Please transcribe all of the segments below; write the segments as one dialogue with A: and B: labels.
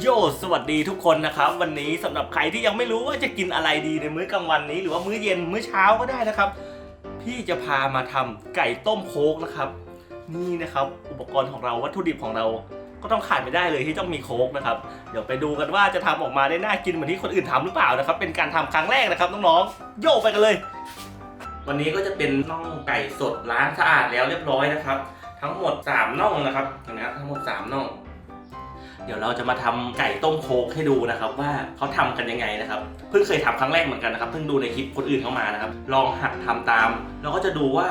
A: โยสวัสดีทุกคนนะครับ วันนี้สำหรับใครที่ยังไม่รู้ว่าจะกินอะไรดีในมื้อกลางวันนี้ หรือว่ามื้อเย็นมื้อเช้าก็ได้นะครับ พี่จะพามาทำไก่ต้มโคกนะครับ นี่นะครับ อุปกรณ์ของเราวัตถุดิบของเรา ก็ต้องขาดไม่ได้เลยที่ต้องมีโคกนะครับ เดี๋ยวไปดูกันว่าจะทำออกมาได้น่ากินเหมือนที่คนอื่นทำหรือเปล่านะครับ เป็นการทำครั้งแรกนะครับน้องๆโยไปกันเลย วันนี้ก็จะเป็นน่องไก่สดล้างสะอาดแล้วเรียบร้อยนะครับ ทั้งหมด3น่องนะครับตรงนี้ทั้งหมด3น่อง เดี๋ยวเราจะมาทำไก่ต้มโคกให้ดูนะครับ ว่าเขาทำกันยังไงนะครับ เพิ่งเคยทำครั้งแรกเหมือนกันนะครับ เพิ่งดูในคลิปคนอื่นเข้ามานะครับ ลองหัดทำตามแล้วก็จะดูว่า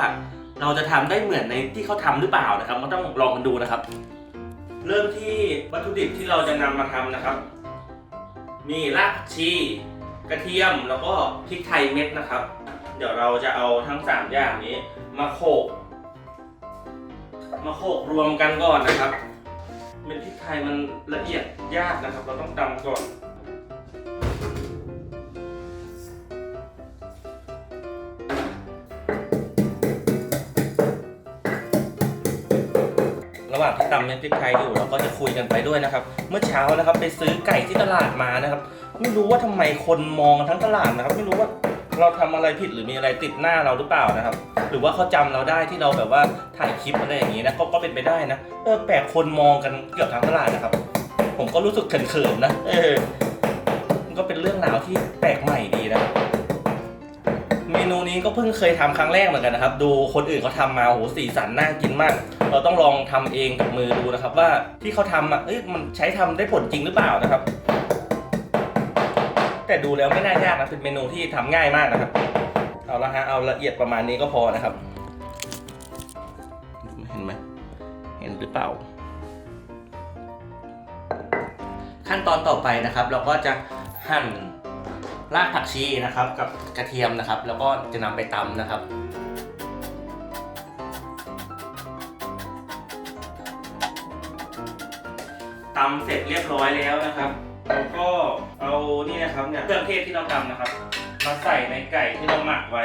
A: เราจะทำได้เหมือนในที่เขาทำหรือเปล่านะครับ ก็ต้องลองกันดูนะครับ เริ่มที่วัตถุดิบที่เราจะนำมาทำนะครับ มีรากชีกระเทียมแล้วก็พริกไทยเม็ดนะครับ เดี๋ยวเราจะเอาทั้งสามอย่างนี้มาโขกมาโขลกรวมกันก่อนนะครับ เม็ดพริกไทยมันละเอียดยากนะครับ เราต้องตำก่อน ระหว่างที่ตำเม็ดพริกไทยอยู่เราก็จะคุยกันไปด้วยนะครับ เมื่อเช้านะครับไปซื้อไก่ที่ตลาดมานะครับ ไม่รู้ว่าทำไมคนมองทั้งตลาดนะครับ ไม่รู้ว่า เราทำอะไรผิดหรือมีอะไรติดหน้าเราหรือเปล่านะครับ หรือว่าเขาจำเราได้ที่เราแบบว่าถ่ายคลิปอะไรอย่างนี้นะก็ก็เป็นไปได้นะเออแปลกคนมองกันเกือบทั้งตลาดนะครับ ผมก็รู้สึกเขินๆนะเออมันก็เป็นเรื่องราวที่แปลกใหม่ดีนะเมนูนี้ก็เพิ่งเคยทำครั้งแรกเหมือนกันนะครับ ดูคนอื่นเขาทำมาโอ้โหสีสันน่ากินมาก เราต้องลองทำเองกับมือดูนะครับ ว่าที่เขาทำอะเอ้ยมันใช้ทำได้ผลจริงหรือเปล่านะครับ แต่ดูแล้วไม่น่ายากนะเป็นเมนูที่ทำง่ายมากนะครับ เอาละฮะเอาละเอียดประมาณนี้ก็พอนะครับ เห็นไหมเห็นหรือเปล่า ขั้นตอนต่อไปนะครับ เราก็จะหั่นรากผักชีนะครับ กับกระเทียมนะครับ แล้วก็จะนำไปตำนะครับตำเสร็จเรียบร้อยแล้วนะครับ แล้วก็เอานี่นะครับเนี่ยเครื่องเทศที่เราตำนะครับมาใส่ในไก่ที่เราหมักไว้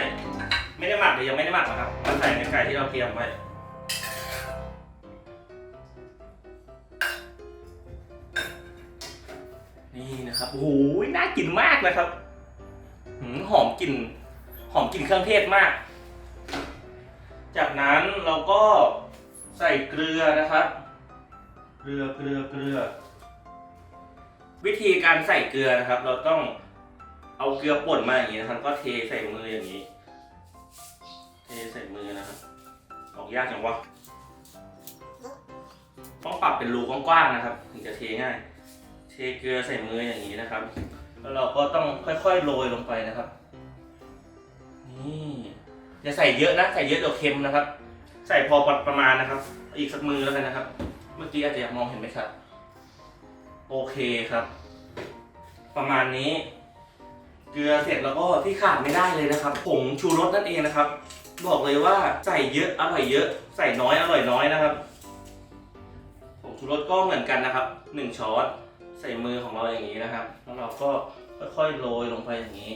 A: ไม่ได้หมักหรือยังไม่ได้หมักนะครับมาใส่ในไก่ที่เราเตรียมไว้นี่นะครับโอ้โหน่ากินมากนะครับหืมหอมกลิ่นหอมกลิ่นเครื่องเทศมาก จากนั้นเราก็ใส่เกลือนะครับ เกลือเกลือเกลือ วิธีการใส่เกลือนะครับ เราต้องเอาเกลือป่นมาอย่างนี้นะครับ ก็เทใส่มืออย่างนี้ เทใส่มือนะครับ ออกยากจังวะต้องปรับเป็นรูกว้างๆนะครับ ถึงจะเทง่าย เทเกลือใส่มืออย่างนี้นะครับ แล้วเราก็ต้องค่อยๆโรยลงไปนะครับ นี่อย่าใส่เยอะนะ ใส่เยอะเดี๋ยวเค็มนะครับ ใส่พอประมาณนะครับ อีกสักมือแล้วกันนะครับ เมื่อกี้อาจจะยังมองเห็นไหม่ชัด โอเคครับ ประมาณนี้ เกลือเสร็จแล้วก็ที่ขาดไม่ได้เลยนะครับผงชูรสนั่นเองนะครับ บอกเลยว่าใส่เยอะอร่อยเยอะ ใส่น้อยอร่อยน้อยนะครับผงชูรสก็เหมือนกันนะครับหนึ่งช้อนใส่มือของเราอย่างนี้นะครับแล้วเราก็ค่อยๆโรยลงไปอย่างนี้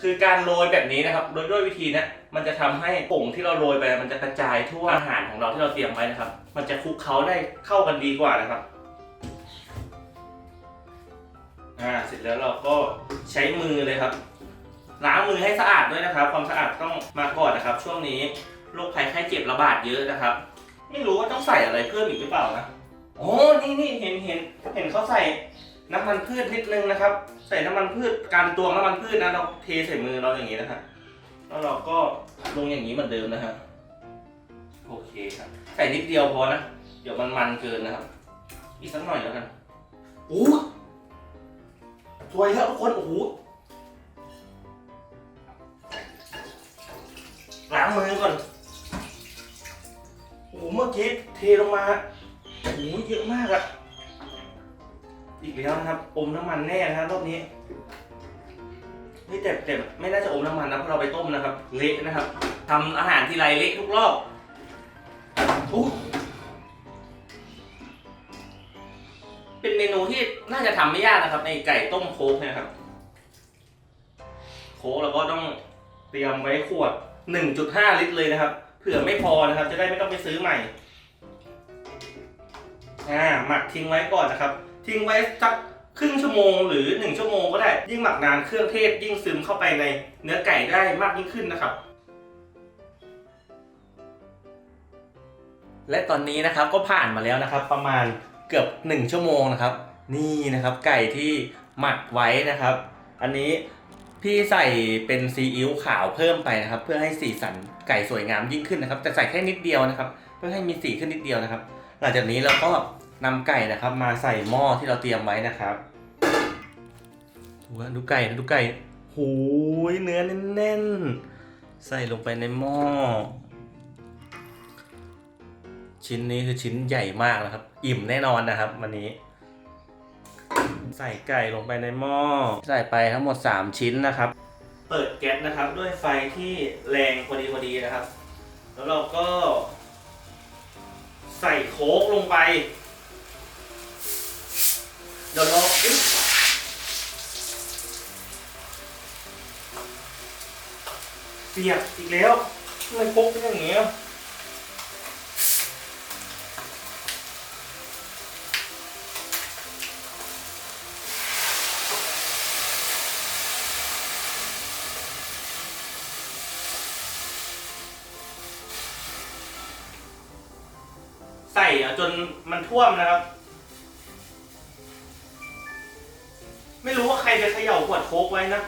A: คือการโรยแบบนี้นะครับโดยด้วยวิธีนี้มันจะทำให้ผงที่เราโรยไปมันจะกระจายทั่วอาหารของเราที่เราเตรียมไว้นะครับ มันจะคลุกเคล้าได้เข้ากันดีกว่านะครับ อ่าเสร็จแล้วเราก็ใช้มือเลยครับล้างมือให้สะอาดด้วยนะครับ ความสะอาดต้องมาก่อนนะครับ ช่วงนี้โรคภัยไข้เจ็บระบาดเยอะนะครับ ไม่รู้ว่าต้องใส่อะไรเพิ่มอีกหรือเปล่านะโอ้นี่นี่เห็นเห็นเห็นเขาใส่น้ำมันพืชนิดนึงนะครับ ใส่น้ำมันพืชการตวงน้ำมันพืชนะเราเทใส่มือเราอย่างนี้นะครับแล้วเราก็ลงอย่างนี้เหมือนเดิมนะครับโอเคครับ ใส่นิดเดียวพอนะ เดี๋ยวมันมันเกินนะครับ อีกสักหน่อยแล้วกันโอ้ สวยแล้วทุกคนโอ้โหล้างมือก่อนโอ้โหเมื่อกี้เทลงมาโอ้โหเยอะมากอะอีกแล้วนะครับ อมน้ำมันแน่นะครับรอบนี้เฮ้ยแต่แต่ไม่น่าจะอมน้ำมันนะเพราะเราไปต้มนะครับ เละนะครับทำอาหารทีไรเละทุกรอบอู้ เป็นเมนูที่น่าจะทำไม่ยากนะครับ ในไก่ต้มโค้กเนะครับ โค้กเราก็ต้องเตรียมไว้ขวด 1.5 ลิตรเลยนะครับ เผื่อไม่พอนะครับ จะได้ไม่ต้องไปซื้อใหม่ อ่าหมักทิ้งไว้ก่อนนะครับ ทิ้งไว้สักครึ่งชั่วโมงหรือหนึ่งชั่วโมงก็ได้ ยิ่งหมักนานเครื่องเทศยิ่งซึมเข้าไปในเนื้อไก่ได้มากยิ่งขึ้นนะครับ และตอนนี้นะครับก็ผ่านมาแล้วนะครับ ประมาณ เกือบ 1 ชั่วโมงนะครับ นี่นะครับไก่ที่หมักไว้นะครับ อันนี้พี่ใส่เป็นซีอิ๊วขาวเพิ่มไปนะครับ เพื่อให้สีสันไก่สวยงามยิ่งขึ้นนะครับแต่ใส่แค่นิดเดียวนะครับ เพื่อให้มีสีขึ้นนิดเดียวนะครับ หลังจากนี้เราก็นำไก่นะครับ มาใส่หม้อที่เราเตรียมไว้นะครับดูดูไก่ดูไก่หูยเนื้อแน่นๆใส่ลงไปในหม้อ ชิ้นนี้คือชิ้นใหญ่มากนะครับ อิ่มแน่นอนนะครับ วันนี้ ใส่ไก่ลงไปในหม้อใส่ไปทั้งหมด 3 ชิ้นนะครับ เปิดแก๊สนะครับ ด้วยไฟที่แรงพอดีพอดีนะครับ แล้วเราก็ ใส่โค้กลงไปเดี๋ยวเราอุ๊ยเปียกอีกแล้วทำไมโค้กเป็นอย่างเส่อะจนมันท่วมนะครับ ไม่รู้ว่าใครไปเขย่าขวดโค้กไว้นะ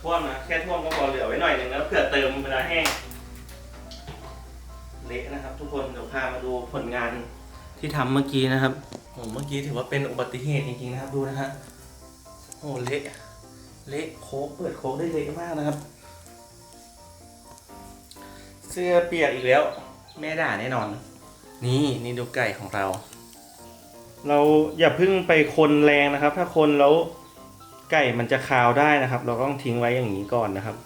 A: ท่วมนะแค่ท่วมก็พอเหลือไว้หน่อยหนึ่งแล้วเผื่อเติมเวลาแห้ง เละนะครับ ทุกคนเดี๋ยวพามาดูผลงานที่ทำเมื่อกี้นะครับผมเมื่อกี้ถือว่าเป็นอุบัติเหตุจริงๆนะครับดูนะฮะโอ้เละเละโค้กเปิดโค้กได้เละมากนะครับ เสื้อเปียกอีกแล้ว แม่ด่าแน่นอน นี่นี่ดูไก่ของเรา เราอย่าเพิ่งไปคนแรงนะครับ ถ้าคนแล้วไก่มันจะคาวได้นะครับ เราก็ต้องทิ้งไว้อย่างนี้ก่อนนะครับ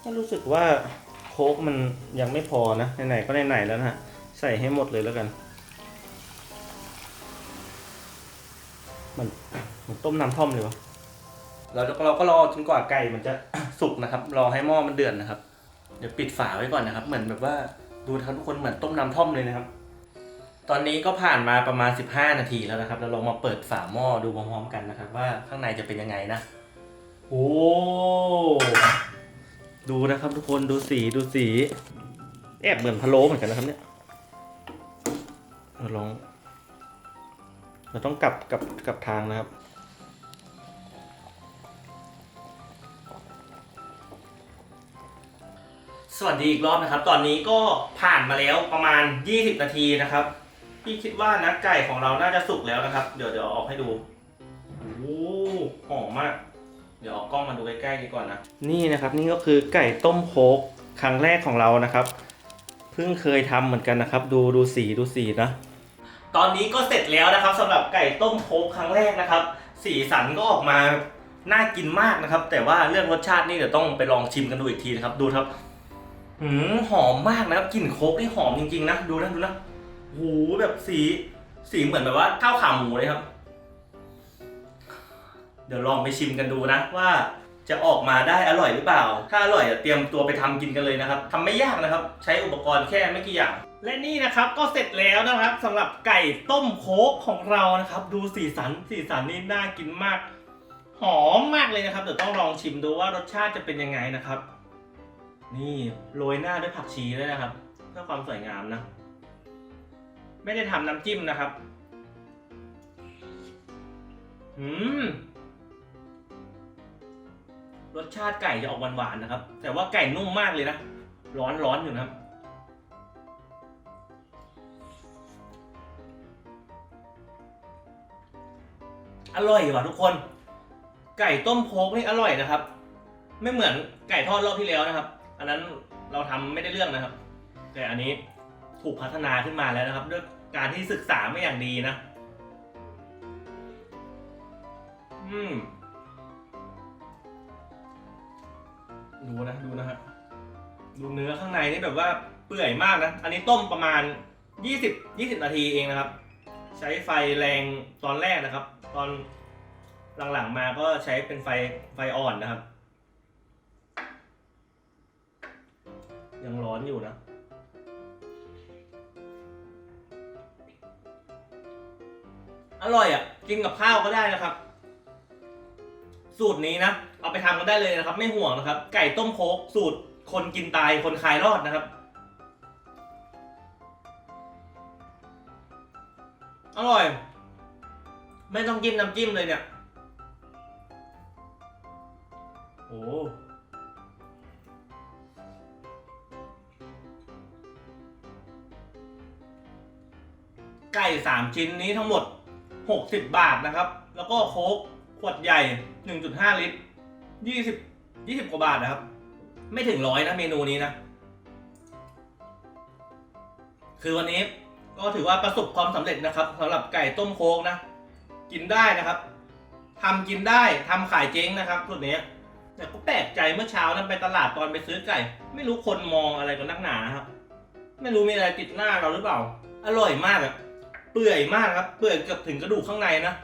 A: ถ้ารู้สึกว่าโค้กมันยังไม่พอนะไหนๆก็ไหนๆแล้วนะฮะใส่ให้หมดเลยแล้วกัน มันมันต้มน้ำท่อมเลยวะเราเราก็รอจนกว่าไก่มันจะสุกนะครับ รอให้หม้อมันเดือดนะครับ เดี๋ยวปิดฝาไว้ก่อนนะครับ เหมือนแบบว่าดูนะครับทุกคนเหมือนต้มน้ำท่อมเลยนะครับ ตอนนี้ก็ผ่านมาประมาณ 15 นาทีแล้วนะครับ เราลองมาเปิดฝาหม้อดูพร้อมๆกันนะครับ ว่าข้างในจะเป็นยังไงนะโอ้ดูนะครับทุกคนดูสีดูสี แอบเหมือนพะโล้เหมือนกันนะครับเนี่ยเราลอง เราต้องกลับกลับกลับทางนะครับ สวัสดีอีกรอบนะครับ ตอนนี้ก็ผ่านมาแล้วประมาณ 20 นาทีนะครับ พี่คิดว่านะไก่ของเราน่าจะสุกแล้วนะครับ เดี๋ยวเดี๋ยวเอาออกให้ดูโอ้โหหอมมาก เดี๋ยวเอากล้องมาดูใกล้ๆดีก่อนนะ นี่นะครับนี่ก็คือไก่ต้มโคกครั้งแรกของเรานะครับ เพิ่งเคยทำเหมือนกันนะครับ ดูดูสีดูสีนะ ตอนนี้ก็เสร็จแล้วนะครับสำหรับไก่ต้มโคกครั้งแรกนะครับ สีสันก็ออกมาน่ากินมากนะครับ แต่ว่าเรื่องรสชาตินี่เดี๋ยวต้องไปลองชิมกันดูอีกทีนะครับ ดูครับ หืมหอมมากนะครับกลิ่นโคกนี่หอมจริงๆนะดูนะดูนะโหแบบสีสีเหมือนแบบว่าข้าวขาหมูเลยครับ เดี๋ยวลองไปชิมกันดูนะว่าจะออกมาได้อร่อยหรือเปล่า ถ้าอร่อยเตรียมตัวไปทำกินกันเลยนะครับทำไม่ยากนะครับ ใช้อุปกรณ์แค่ไม่กี่อย่าง และนี่นะครับก็เสร็จแล้วนะครับสำหรับไก่ต้มโคกของเรานะครับ ดูสีสันสีสันนี่น่ากินมาก หอมมากเลยนะครับเดี๋ยวต้องลองชิมดูว่ารสชาติจะเป็นยังไงนะครับ นี่โรยหน้าด้วยผักชีด้วยนะครับ เพื่อความสวยงามนะ ไม่ได้ทำน้ำจิ้มนะครับ อืม รสชาติไก่จะออกหวานๆนะครับ แต่ว่าไก่นุ่มมากเลยนะ ร้อนร้อนอยู่นะครับอร่อยว่ะทุกคน ไก่ต้มโคกนี่อร่อยนะครับ ไม่เหมือนไก่ทอดรอบที่แล้วนะครับ อันนั้นเราทำไม่ได้เรื่องนะครับ แต่อันนี้ถูกพัฒนาขึ้นมาแล้วนะครับ ด้วยการที่ศึกษาไม่อย่างดีนะ อืมดูนะดูนะฮะดูเนื้อข้างในนี่แบบว่าเปื่อยมากนะ อันนี้ต้มประมาณ 20 20 นาทีเองนะครับ ใช้ไฟแรงตอนแรกนะครับ ตอนหลังๆมาก็ใช้เป็นไฟไฟอ่อนนะครับ ยังร้อนอยู่นะ อร่อยอะ กินกับข้าวก็ได้นะครับ สูตรนี้นะ เอาไปทำกันได้เลยนะครับ ไม่ห่วงนะครับ ไก่ต้มโคกสูตรคนกินตายคนคายรอดนะครับ อร่อย ไม่ต้องจิ้มน้ำจิ้มเลยเนี่ย โอ้ ไก่สามชิ้นนี้ทั้งหมด 60 บาทนะครับ แล้วก็โค้กขวดใหญ่ 1.5 ลิตร 20 20 กว่าบาทนะครับ ไม่ถึงร้อยนะเมนูนี้นะ คือวันนี้ก็ถือว่าประสบความสำเร็จนะครับสำหรับไก่ต้มโค้กนะ กินได้นะครับทำกินได้ทำขายเจ๊งนะครับสูตรนี้แต่ก็แปลกใจเมื่อเช้านั้นไปตลาดตอนไปซื้อไก่ ไม่รู้คนมองอะไรกันนักหนาครับ ไม่รู้มีอะไรติดหน้าเราหรือเปล่า อร่อยมากอะ ปื่อยมากครับ เปื่อยเกือบถึงกระดูกข้างในนะ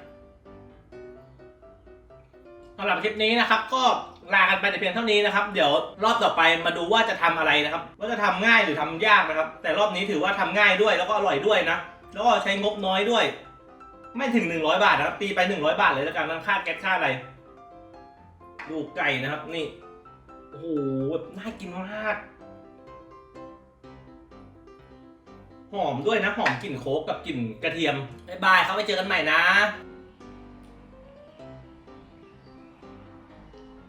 A: สำหรับคลิปนี้นะครับ ก็ลากันไปแต่เพียงเท่านี้นะครับ เดี๋ยวรอบต่อไปมาดูว่าจะทำอะไรนะครับ ว่าจะทำง่ายหรือทำยากนะครับ แต่รอบนี้ถือว่าทำง่ายด้วยแล้วก็อร่อยด้วยนะแล้วก็ใช้งบน้อยด้วย ไม่ถึง 100 บาทนะครับตีไป 100 บาทเลยแล้วกันค่าแก๊สค่าอะไร ดูไก่นะครับนี่โอ้โหแบบน่ากินมาก หอมด้วยนะ หอมกลิ่นโคกกับกลิ่นกระเทียมบ๊ายบายครับไปเจอกันใหม่นะ